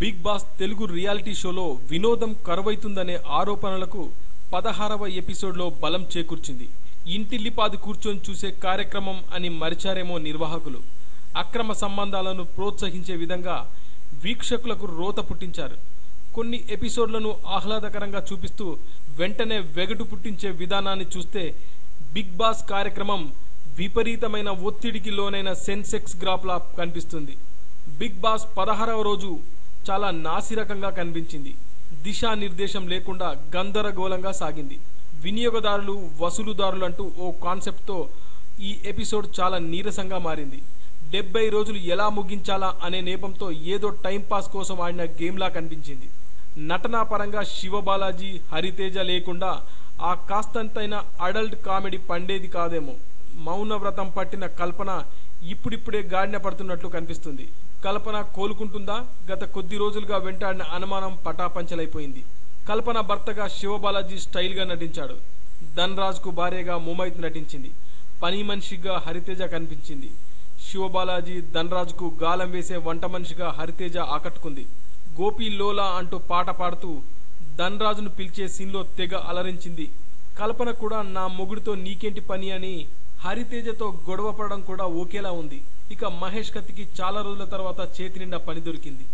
Big boss Telugu reality షోలో వినోదం కరువైతుందనే ఆరోపణలకు పదహారవ ఎపిసోడ్లో బలం చేకూర్చింది. ఇంటిల్లిపాది కూర్చొని చూసే కార్యక్రమం అని మరిచారేమో నిర్వాహకులు. అక్రమ సంబంధాలను ప్రోత్సహించే విధంగా వీక్షకులకు రోత పుట్టించారు. కొన్ని ఎపిసోడ్లను ఆహ్లాదకరంగా చూపిస్తూ వెంటనే వెగటు పుట్టించే విధానాన్ని చూస్తే బిగ్ బాస్ కార్యక్రమం విపరీతమైన ఒత్తిడికి లోనైన సెన్సెక్స్ గ్రాఫ్లా కనిపిస్తుంది. బిగ్ బాస్ పదహారవ రోజు చాలా నాసిరకంగా కనిపించింది. దిశానిర్దేశం లేకుండా గందరగోళంగా సాగింది. వినియోగదారులు వసూలుదారులు అంటూ ఓ కాన్సెప్ట్తో ఈ ఎపిసోడ్ చాలా నీరసంగా మారింది. డెబ్బై రోజులు ఎలా ముగించాలా అనే నేపంతో ఏదో టైంపాస్ కోసం ఆడిన గేమ్లా కనిపించింది. నటనా పరంగా శివబాలాజీ హరితేజ లేకుండా ఆ కాస్తంతైన అడల్ట్ కామెడీ పండేది కాదేమో. మౌనవ్రతం పట్టిన కల్పన ఇప్పుడిప్పుడే గాడిన పడుతున్నట్లు కనిపిస్తుంది. కల్పన కోలుకుంటుందా? గత కొద్ది రోజులుగా వెంటాడిన అనుమానం పటాపంచలైపోయింది. కల్పన భర్తగా శివబాలాజీ స్టైల్గా నటించాడు. ధన్రాజ్కు భార్యగా ముమైత్ నటించింది. పని మనిషిగా హరితేజ కనిపించింది. శివబాలాజీ ధన్రాజ్కు గాలం వేసే వంట మనిషిగా హరితేజ ఆకట్టుకుంది. గోపి లోలా అంటూ పాట పాడుతూ ధన్రాజును పిలిచే సీన్లో తెగ అలరించింది. కల్పన కూడా నా మొగుడితో నీకేంటి పని అని హరితేజతో గొడవ పడడం కూడా ఒకేలా ఉంది. ఇక మహేష్ కత్తికి చాలా రోజుల తర్వాత చేతి నిండా పని దొరికింది.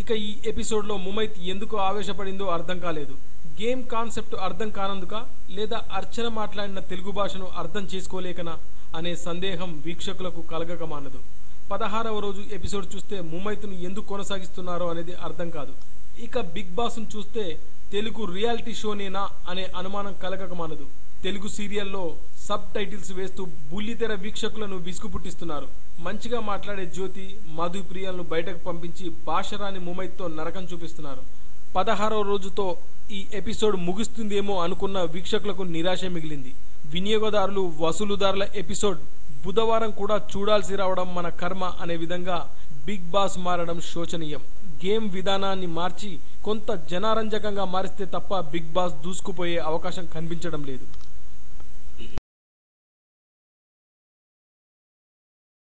ఇక ఈ ఎపిసోడ్లో ముమైత్ ఎందుకు ఆవేశపడిందో అర్థం కాలేదు. గేమ్ కాన్సెప్ట్ అర్థం కానందుక లేదా అర్చన మాట్లాడిన తెలుగు భాషను అర్థం చేసుకోలేకనా అనే సందేహం వీక్షకులకు కలగక మానదు. పదహారవ రోజు ఎపిసోడ్ చూస్తే ముమైత్ను ఎందుకు కొనసాగిస్తున్నారో అనేది అర్థం కాదు. ఇక బిగ్ బాస్ను చూస్తే తెలుగు రియాలిటీ షోనేనా అనే అనుమానం కలగక మానదు. తెలుగు సీరియల్లో సబ్ టైటిల్స్ వేస్తూ బుల్లితెర వీక్షకులను విసుగు పుట్టిస్తున్నారు మంచిగా మాట్లాడే జ్యోతి మధుప్రియలను బయటకు పంపించి భాషరాని ముమైత్తో నరకం చూపిస్తున్నారు. పదహారవ రోజుతో ఈ ఎపిసోడ్ ముగుస్తుందేమో అనుకున్న వీక్షకులకు నిరాశ మిగిలింది. వినియోగదారులు వసూలుదారుల ఎపిసోడ్ బుధవారం కూడా చూడాల్సి రావడం మన కర్మ అనే విధంగా బిగ్ బాస్ మారడం శోచనీయం. గేమ్ విధానాన్ని మార్చి కొంత జనారంజకంగా మారిస్తే తప్ప బిగ్ బాస్ దూసుకుపోయే అవకాశం కనిపించడం లేదు.